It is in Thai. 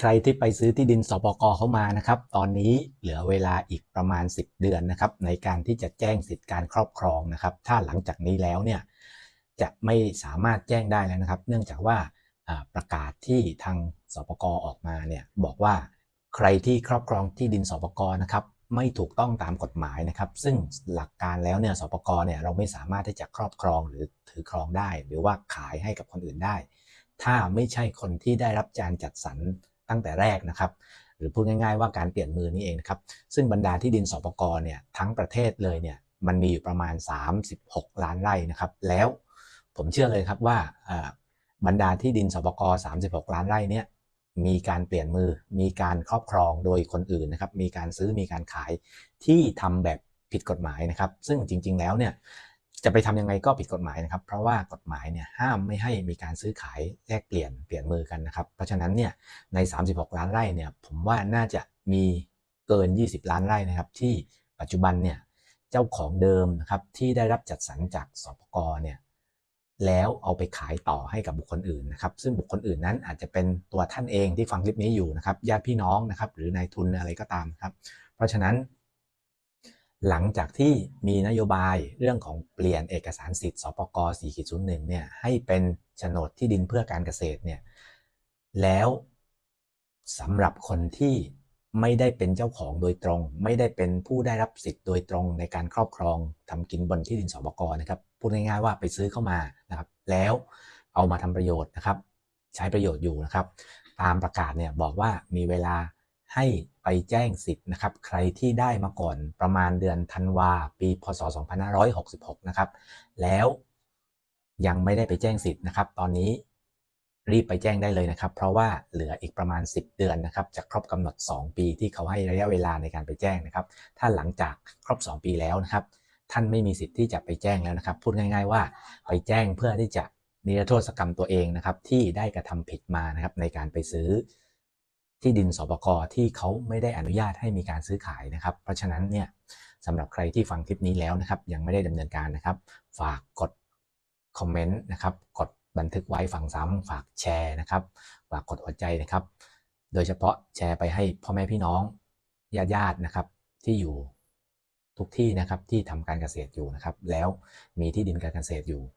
ใครที่ไปซื้อที่ดินสปกเข้ามานะครับ ตอนนี้เหลือเวลาอีกประมาณ 10 เดือนนะครับ ในการที่จะแจ้งสิทธิการครอบครองนะครับ ถ้าหลังจากนี้แล้วเนี่ยจะไม่สามารถแจ้งได้แล้วนะครับ เนื่องจากว่าอ่าประกาศที่ทางสปกออกมาเนี่ยบอกว่าใครที่ครอบครองที่ดินสปกนะครับไม่ถูกต้องตามกฎหมายนะครับ ซึ่งหลักการแล้วเนี่ยสปกเนี่ยเราไม่สามารถที่จะครอบครองหรือถือครองได้ หรือว่าขายให้กับคนอื่นได้ ถ้าไม่ใช่คนที่ได้รับการจัดสรร ตั้งแต่แรกนะครับ หรือพูดง่าย ๆ ว่าการเปลี่ยนมือนี่เองนะครับ ซึ่งบรรดาที่ดินสปกเนี่ยทั้งประเทศเลยเนี่ยมันมีอยู่ประมาณ 36 ล้านไร่นะครับ แล้วผมเชื่อเลยครับว่าบรรดาที่ดินสปก36 ล้านไร่เนี่ยมีการเปลี่ยนมือ มีการครอบครองโดยคนอื่นนะครับ มีการซื้อ มีการขายที่ทำแบบผิดกฎหมายนะครับ ซึ่งจริง ๆ แล้วเนี่ย จะไปทำยังไงก็ผิดกฎหมายนะครับ เพราะว่ากฎหมายเนี่ยห้ามไม่ให้มีการซื้อขายแลกเปลี่ยนเปลี่ยนมือกันนะครับ เพราะฉะนั้นเนี่ยใน 36 ล้านไร่เนี่ยผมว่าน่าจะมีเกิน 20 ล้านไร่นะครับ ที่ปัจจุบันเนี่ยเจ้าของเดิมนะครับที่ได้รับจัดสรรจากสปกเนี่ยแล้วเอาไปขายต่อให้กับบุคคลอื่นนะครับ ซึ่งบุคคลอื่นนั้นอาจจะเป็นตัวท่านเองที่ฟังคลิปนี้อยู่นะครับญาติพี่น้องนะครับ หรือนายทุนอะไรก็ตามครับ เพราะฉะนั้น หลังจากที่มีนโยบายเรื่องของเปลี่ยนเอกสารสิทธิ์สปก4.01เนี่ยให้เป็นโฉนดที่ดินเพื่อการเกษตรเนี่ยแล้วสำหรับคนที่ไม่ได้เป็นเจ้าของโดยตรง ไม่ได้เป็นผู้ได้รับสิทธิ์โดยตรงในการครอบครองทำกินบนที่ดินสปกนะครับพูดง่ายๆว่าไปซื้อเข้ามานะครับ แล้วเอามาทำประโยชน์นะครับ ใช้ประโยชน์อยู่นะครับ ตามประกาศเนี่ยบอกว่ามีเวลา ให้ไปแจ้งสิทธิ์นะครับ ใครที่ได้มาก่อนประมาณเดือนธันวาปีพศ 2566 นะครับ แล้วยังไม่ได้ไปแจ้งสิทธิ์นะครับ ตอนนี้รีบไปแจ้งได้เลยนะครับ เพราะว่าเหลืออีกประมาณ 10 เดือนนะครับจะครบกำหนด 2 ปีที่เขาให้ระยะเวลาในการไปแจ้งนะครับ ถ้าหลังจากครบ 2 ปีแล้วนะครับ ท่านไม่มีสิทธิ์ที่จะไปแจ้งแล้วนะครับ พูดง่าย ๆ ว่าไปแจ้งเพื่อที่จะนิรโทษกรรมตัวเองนะครับที่ได้กระทำผิดมานะครับในการไปซื้อ ที่ดินสปกที่เขาไม่ได้อนุญาตให้มีการซื้อขายนะครับ เพราะฉะนั้นเนี่ยสำหรับใครที่ฟังคลิปนี้แล้วนะครับ ยังไม่ได้ดำเนินการนะครับ ฝากกดคอมเมนต์นะครับ กดบันทึกไว้ฝังซ้ำฝากแชร์นะครับ ฝากกดหัวใจนะครับ โดยเฉพาะแชร์ไปให้พ่อแม่พี่น้องญาติญาตินะครับ ที่อยู่ทุกที่นะครับที่ทำการเกษตรอยู่นะครับ แล้วมีที่ดินการเกษตรอยู่